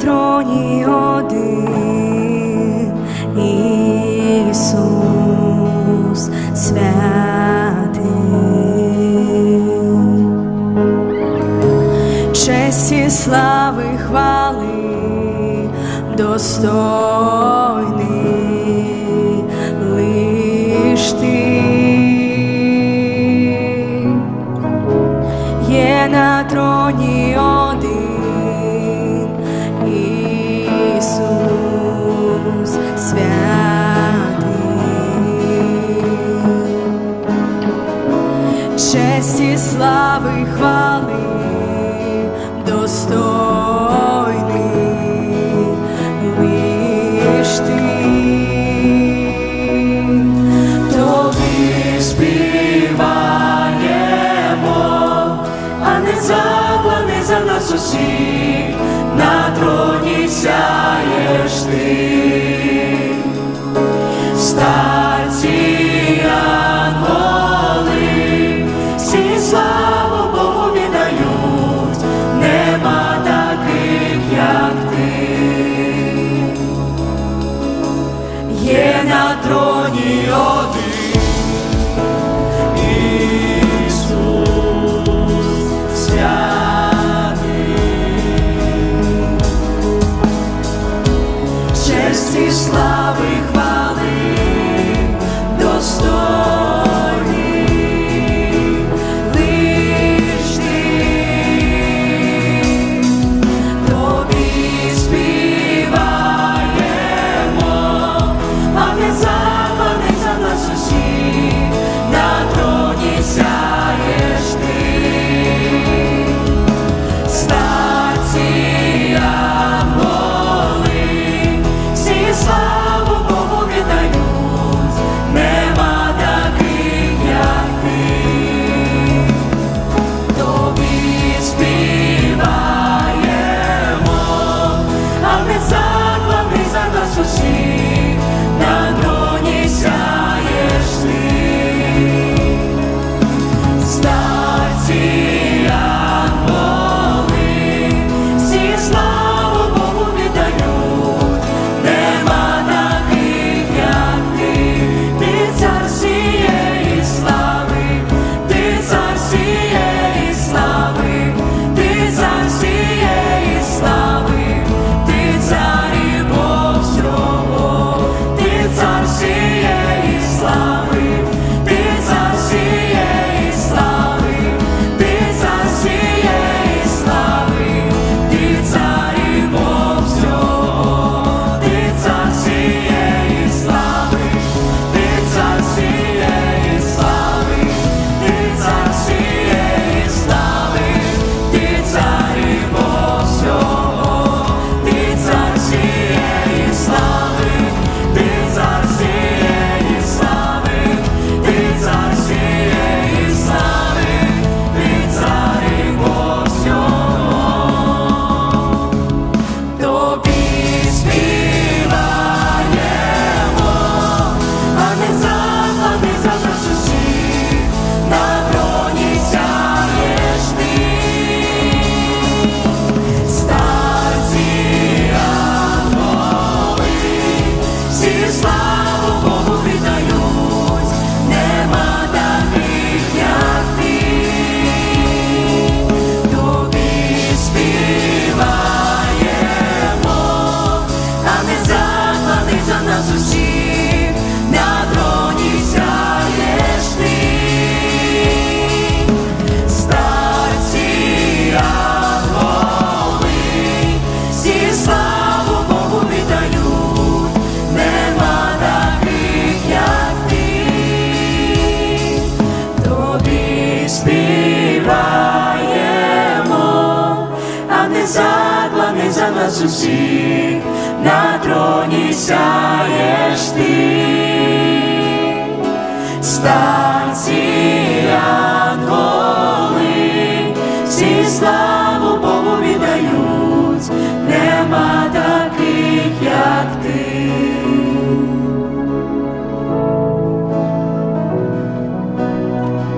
троні один Ісус святий, честі слави хвали достойний. на троні сяєш ти, старці анголи, всі славу Богу нема таких, як ти, є на троні один. нас усіх, на троні сяєш ти. Став